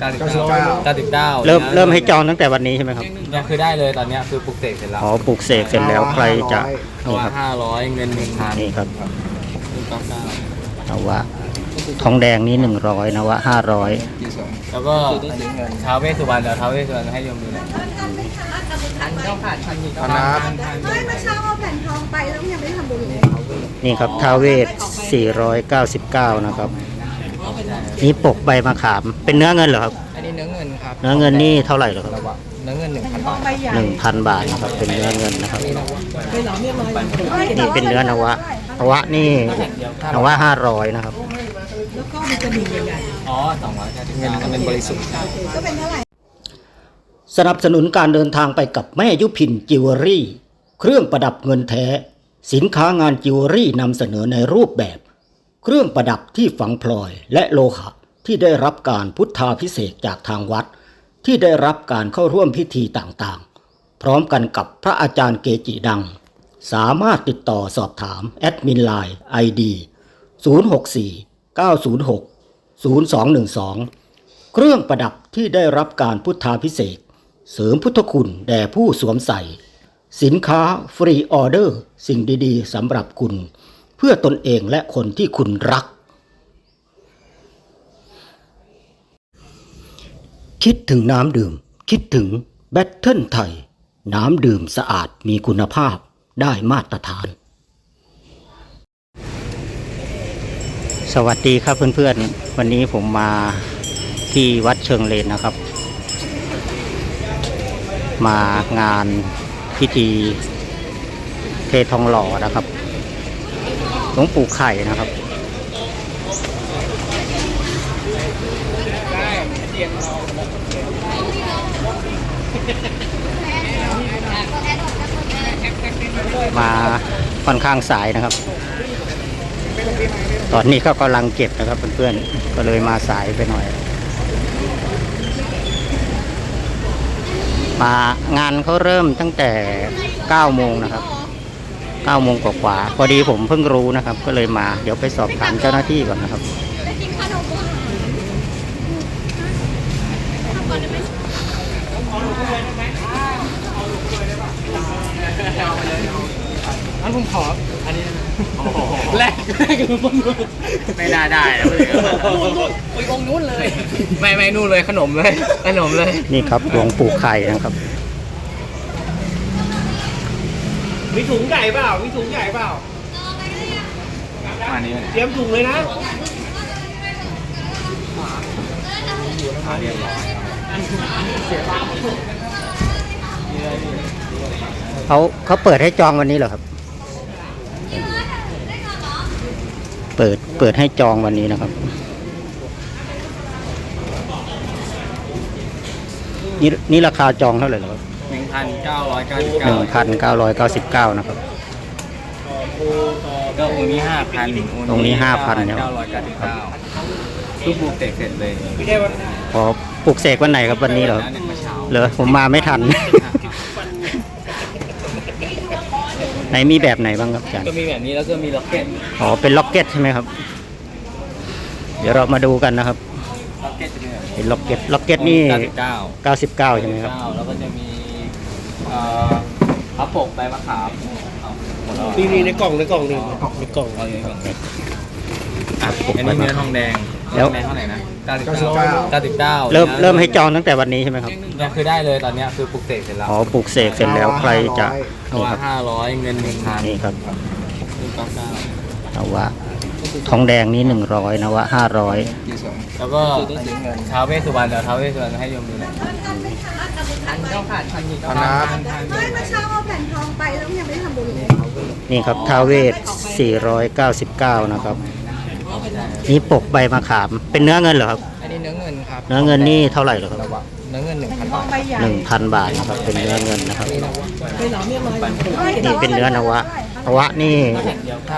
99 99เริ่มเริ่มให้จองตั้งแต่วันนี้ใช่ไหมครับเนี่ยคือได้เลยตอนเนี้ยคือปลุกเสกเสร็จแล้วอ๋อปลูกเสกเสร็จแล้วใครจะเพราะนี่ว่าครับห้าร้อยเงินหนึ่งพันนี่ครับเก้าเก้านวะทองแดงนี้หนึ่งร้อยนวะห้าร้อยแล้วก็ท้าวเวสสุวรรณเดี๋ยวท้าวเวสสุวรรณให้โยมดูหน่อยทันเจ้าค่ะทันมีพันนะไม่เมื่อเช้าเอาแผ่นทองไปแล้วยังไม่ได้ทำบุญเลยนี่ครับท้าวเวท499 นะครับ นี่ปกใบมะขาม เป็นเนื้อเงินเหรอครับ อันนี้เนื้อเงินครับเนื้อเงินนี่เท่าไหร่เหรอครับเนื้อเงินหนึ่งพันทอบางทใบใหญ่หนึ่งพันบาทนะครับ เป็นเนื้อเงินนะครับไปหลอมเรียบร้อยแล้วนี่เป็นเนื้อนวะนวะนี่นวะห้าร้อยนะครับแล้วก็มีกระดิ่งใหญ่อ๋อสองร้อยเก้าสิบเก้ามันเป็นบริสุทธิ์ๆก็เป็นเท่าไหร่สนับสนุนการเดินทางไปกับแม่ยุพินจิวเวลรี่ เครื่องประดับเงินแท้ สินค้างานจิวเวลรี่นำเสนอในรูปแบบ เครื่องประดับที่ฝังพลอยและโลหะที่ได้รับการพุทธาพิเศษจากทางวัด ที่ได้รับการเข้าร่วมพิธีต่างๆ พร้อมกันกับพระอาจารย์เกจิดัง สามารถติดต่อสอบถามแอดมินไลน์ ID 064 906 0212 เครื่องประดับที่ได้รับการพุทธาพิเศษ เสริมพุทธคุณแด่ผู้สวมใส่ สินค้าฟรีออเดอร์ สิ่งดีๆสำหรับคุณ เพื่อตนเองและคนที่คุณรัก คิดถึงน้ำดื่ม คิดถึงแบตเทิลไทย น้ำดื่มสะอาดมีคุณภาพได้มาตรฐาน สวัสดีครับเพื่อนๆ วันนี้ผมมาที่วัดเชิงเลนนะครับ มางานพิธีเททองหล่อนะครับ หลวงปู่ไข่นะครับมาค่อนข้างสายนะครับ ตอนนี้ก็กำลังเก็บนะครับเพื่อนๆ ก็เลยมาสายไปหน่อย มางานเขาเริ่มตั้งแต่ 9 โมงนะครับ 9โมงกว่าๆพอดีผมเพิ่งรู้นะครับ ก็เลยมาเดี๋ยวไปสอบถามเจ้าหน้าที่ก่อนนะครับอันผมขออันนี้แรกแรกคือคนนู้นไม่ได้ได้นะเพื่อนไปองค์นู้นเลย ไม่ไม่นู่นเลยขนมเลย ขนมเลย นี่ครับหลวงปู่ไข่นะครับ มีถุงใหญ่เปล่า มีถุงใหญ่เปล่าอันนี้เตรียมถุงเลยนะเรียบร้อยเขาเขาเปิดให้จองวันนี้เหรอครับ เปิดเปิดให้จองวันนี้นะครับนี่นี่ราคาจองเท่าไหร่เหรอครับ หนึ่งพันเก้าร้อยเก้าสิบหเก้านึ่งพันเก้าร้อยเก้าสิบเก้านะครับ ก็องค์นี้ห้าพันองค์นี้5,000เนี่ยเก้าร้อยเก้าสิบเก้าทุกปลุกเสกเสร็จเลยพอปลุกเสกวันไหนครับวันนี้เหรอแล้วเนี่ยเมื่อเช้าเหรอผมมาไม่ทัน ไหนมีแบบไหนบ้างครับอาจารย์ ก็มีแบบนี้แล้วก็มีล็อกเก็ต อ๋อ เป็นล็อกเก็ตใช่ไหมครับ เดี๋ยวเรามาดูกันนะครับ ล็อกเก็ตจะมีแบบเป็นล็อกเก็ต ล็อกเก็ตนี่เก้าสิบเก้า99 ใช่ไหมครับเก้าแล้วก็จะมีเอ่อ พับปกใบมะขามเอาหมดแล้วเหรอนี่นี่ในกล่องในกล่องนี่ในกล่องเอาอย่างนี้ก่อนอะปกอันใบนี้มะเนื้อทขาอมงแดงแล้วทองแดงเท่าไหร่นะ99 99เริ่มเริ่มให้จองตั้งแต่วันนี้ใช่ไหมครับเนี่ยคือได้เลยตอนเนี้ยคือปลุกเสกเสร็จแล้วอ๋อปลูกเสกเสร็จแล้วใครจะเพราะนี่ว่าครับห้าร้อยเงินหนึ่งพันนี่ครับเก้าเก้านวะ ทองแดงนี้หนึ่งร้อยนวะห้าร้อยแล้วก็ท้าวเวสสุวรรณเดี๋ยวท้าวเวสสุวรรณให้โยมดูหน่อยทันเจ้าค่ะทันมีพันนะไม่เมื่อเช้าเอาแผ่นทองไปแล้วยังไม่ได้ทำบุญเลยนี่ครับท้าวเวท499นะครับ นี่ปกใบมะขามเป็นเนื้อเงินเหรอครับ อันนี้เนื้อเงินครับ เนื้อเงินนี่เท่าไหร่เหรอครับเนื้อเงินหนึ่งพันทอบางทใบใหญ่หนึ่งพันบาทนะครับเป็นเนื้อเงินนะครับไปหลอมเรียบร้อยแล้วนี่เป็นเนื้อนวะนวะนี่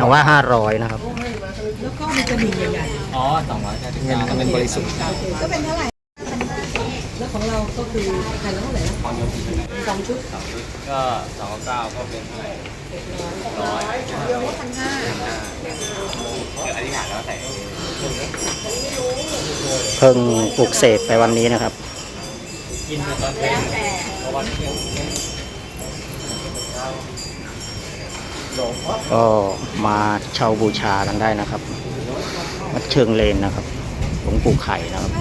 นวะห้าร้อยนะครับ แล้วก็มีกระดิ่งใหญ่อ๋อสองร้อยเก้าสิบเก้ามันเป็นบริสุทธิ์ ๆก็เป็นเท่าไหร่แล้วของเราก็คือแผ่นละเท่าไหร่นะสองชุดก็สองเก้าก็เป็นเท่าไหร่ร้อยรวมก็พันห้าเดี๋ยวอธิษฐานแล้วใส่เพิ่งปลุกเสกไปวันนี้นะครับ กินไปตอนเช้าเพราะวันนี้ ก็มาเช่าบูชากันได้นะครับวัดเชิงเลนนะครับหลวงปู่ไข่นะครับ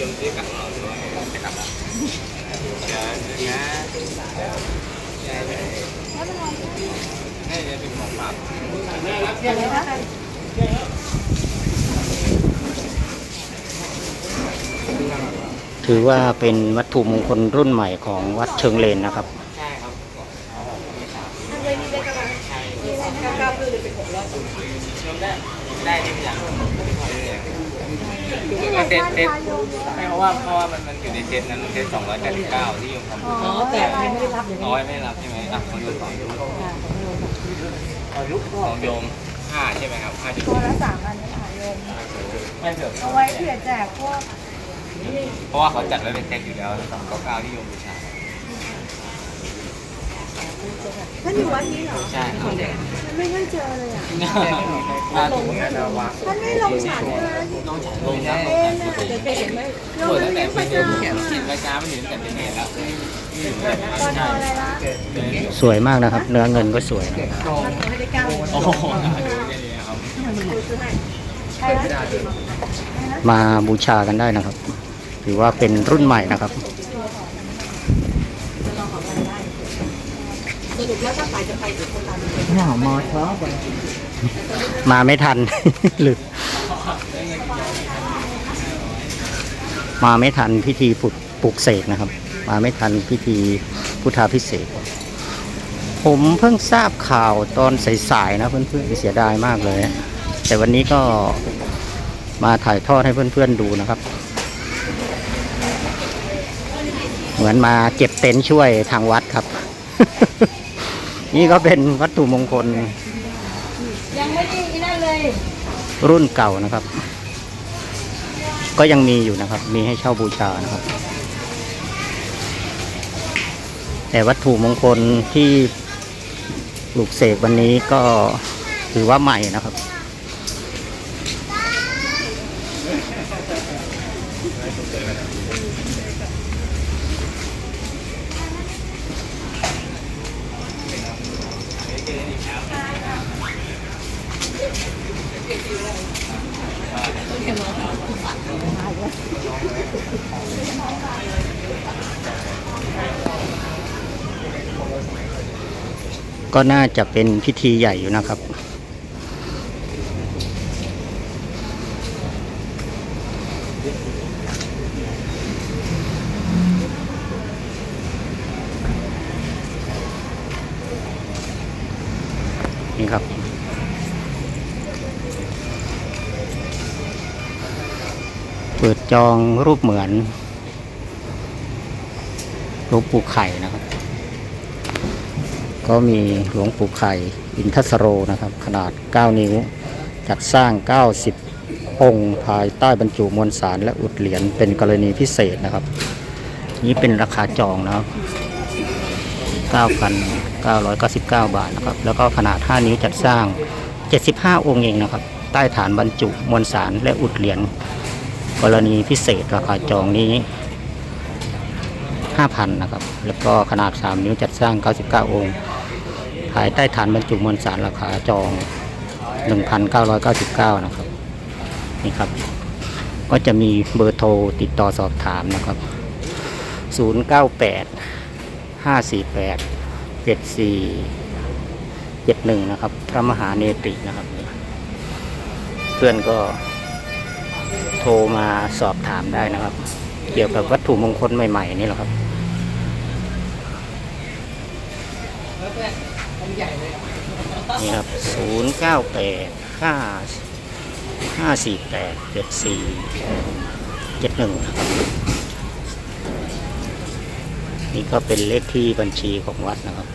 ยังซื้อกลับเราหรือว่าจะกลับแล้วเดี๋ยวนะใช่ใช่ให้จะเป็นของฝาก ถือว่าเป็นวัตถุมงคลรุ่นใหม่ของวัดเชิงเลนนะครับใช่ครับได้ที่อย่างเซ็ตเซ็ตไม่เพราะว่าเพราะว่ามันมันอยู่ในเซ็ตนั้นเซ็ตสองร้อยแปดสิบเก้าที่โยมทำอ๋อแต่ไม่ได้รับอย่างน้นี้อยไม่รับใช่ไหมอะของโยมสองของโยมห้าใช่ไหมครับห้าจุดตัวละสามอันนี้ค่ะโยมไม่เถอะเอาไว้เผื่อแจกพวก เพราะว่าเขาจัดไว้เป็นเซ็ตอยู่แล้วสองเก้าเก้าที่โยมบูชาท่านอยู่วัดนี้เหรอใช่ครับฉันไม่ค่อยเจอเลยอะลงท่านไม่ลงฉันเลยลงฉันลงนะเองอะเคยเห็นไหมโยมเปิดมันตั้งแต่เลี้ยงปีประเดียวจำเขียนอะรายการไม่ถึงแต่เป็นเหตุแล้วตอนอะไรละสวยมากนะครับ เนื้อเงินก็สวยนะครับให้ได้เก้าโอ้โหดูแค่นี้ครับใช่ละมาบูชากันได้นะครับ ถือว่าเป็นรุ่นใหม่นะครับ สรุปแล้วถ้าไปจะไปถึงคนตามมาไม่ทัน หรือมาไม่ทันพิธีปลุกปลุกเสกนะครับ มาไม่ทันพิธีพุทธาพิเศษกผมเพิ่งทราบข่าวตอนสายๆนะเพื่อนๆเสียดายมากเลย แต่วันนี้ก็มาถ่ายทอดให้เพื่อนๆดูนะครับ เหมือนมาเก็บเต็นท์ช่วยทางวัดครับ นี่ก็เป็นวัตถุมงคล ยังไม่ได้นั่นเลย รุ่นเก่านะครับ ก็ยังมีอยู่นะครับ มีให้เช่าบูชานะครับ แต่วัตถุมงคลที่ปลูกเสกวันนี้ก็ถือว่าใหม่นะครับ ก็น่าจะเป็นพิธีใหญ่อยู่นะครับ เปิดจองรูปเหมือนรูปปูไข่นะครับ ก็มีหลวงปู่ไข่ อินทสโรนะครับ ขนาด 9 นิ้วจัดสร้าง 90 องค์ภายใต้บรรจุมวลสารและอุดเหรียญเป็นกรณีพิเศษนะครับ นี้เป็นราคาจองนะครับ9,999 บาทนะครับ แล้วก็ขนาด 5 นิ้วจัดสร้าง 75 องค์เองนะครับ ใต้ฐานบรรจุมวลสารและอุดเหรียญ กรณีพิเศษราคาจองนี้ 5,000 นะครับ แล้วก็ขนาด 3 นิ้วจัดสร้าง 99 องค์ ภายใต้ฐานบรรจุมวลสารราคาจอง 1,999 นะครับ นี่ครับ ก็จะมีเบอร์โทรติดต่อสอบถามนะครับ 098 548 74 71 นะครับ พระมหาเนตินะครับ เพื่อนก็ โทรมาสอบถามได้นะครับ เกี่ยวกับวัตถุมงคลใหม่ๆนี่แหละครับนี่ครับศูนย์เก้าแปดห้าห้าสี่แปดเจ็ดสี่เจ็ดหนึ่งครับนี่ก็เป็นเลขที่บัญชีของวัดนะครับ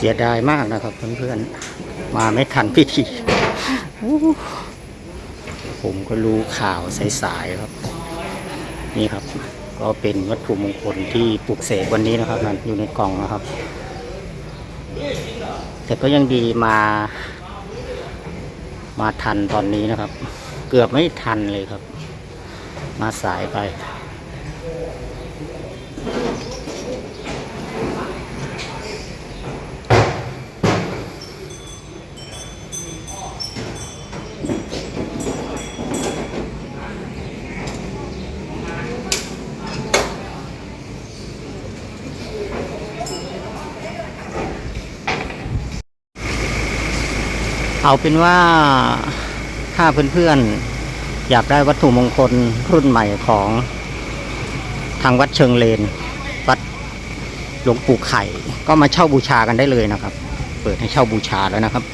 เสียดายมากนะครับเพื่อนๆ มาไม่ทันพิธีผมก็รู้ข่าวสายๆครับ นี่ครับ ก็เป็นวัตถุมงคลที่ปลุกเสกวันนี้นะครับนั่นอยู่ในกล่องนะครับ แต่ก็ยังดีมา มาทันตอนนี้นะครับ เกือบไม่ทันเลยครับ มาสายไป เอาเป็นว่าถ้าเพื่อนๆ อยากได้วัตถุมงคลรุ่นใหม่ของทางวัดเชิงเลน วัดหลวงปู่ไข่ ก็มาเช่าบูชากันได้เลยนะครับ เปิดให้เช่าบูชาแล้วนะครับ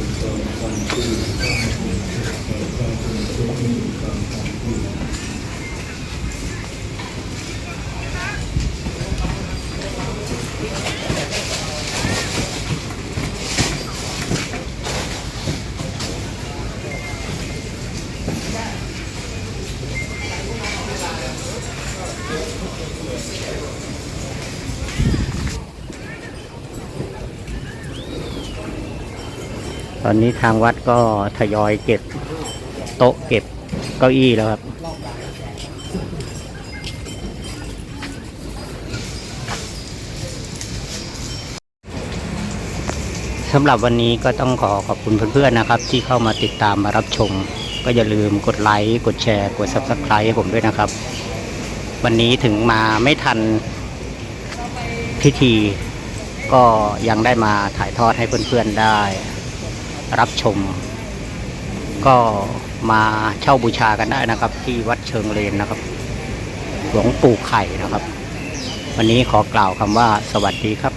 ความความความความความความความ ตอนนี้ทางวัดก็ทยอยเก็บโต๊ะเก็บเก้าอี้แล้วครับ สำหรับวันนี้ก็ต้องขอขอบคุณเพื่อนๆนะครับ ที่เข้ามาติดตามมารับชม ก็อย่าลืมกดไลค์ กดแชร์ กด subscribe ให้ผมด้วยนะครับ วันนี้ถึงมาไม่ทันพิธีก็ยังได้มาถ่ายทอดให้เพื่อนๆได้ รับชม ก็มาเช่าบูชากันได้นะครับ ที่วัดเชิงเลนนะครับ หลวงปู่ไข่นะครับ วันนี้ขอกล่าวคำว่าสวัสดีครับ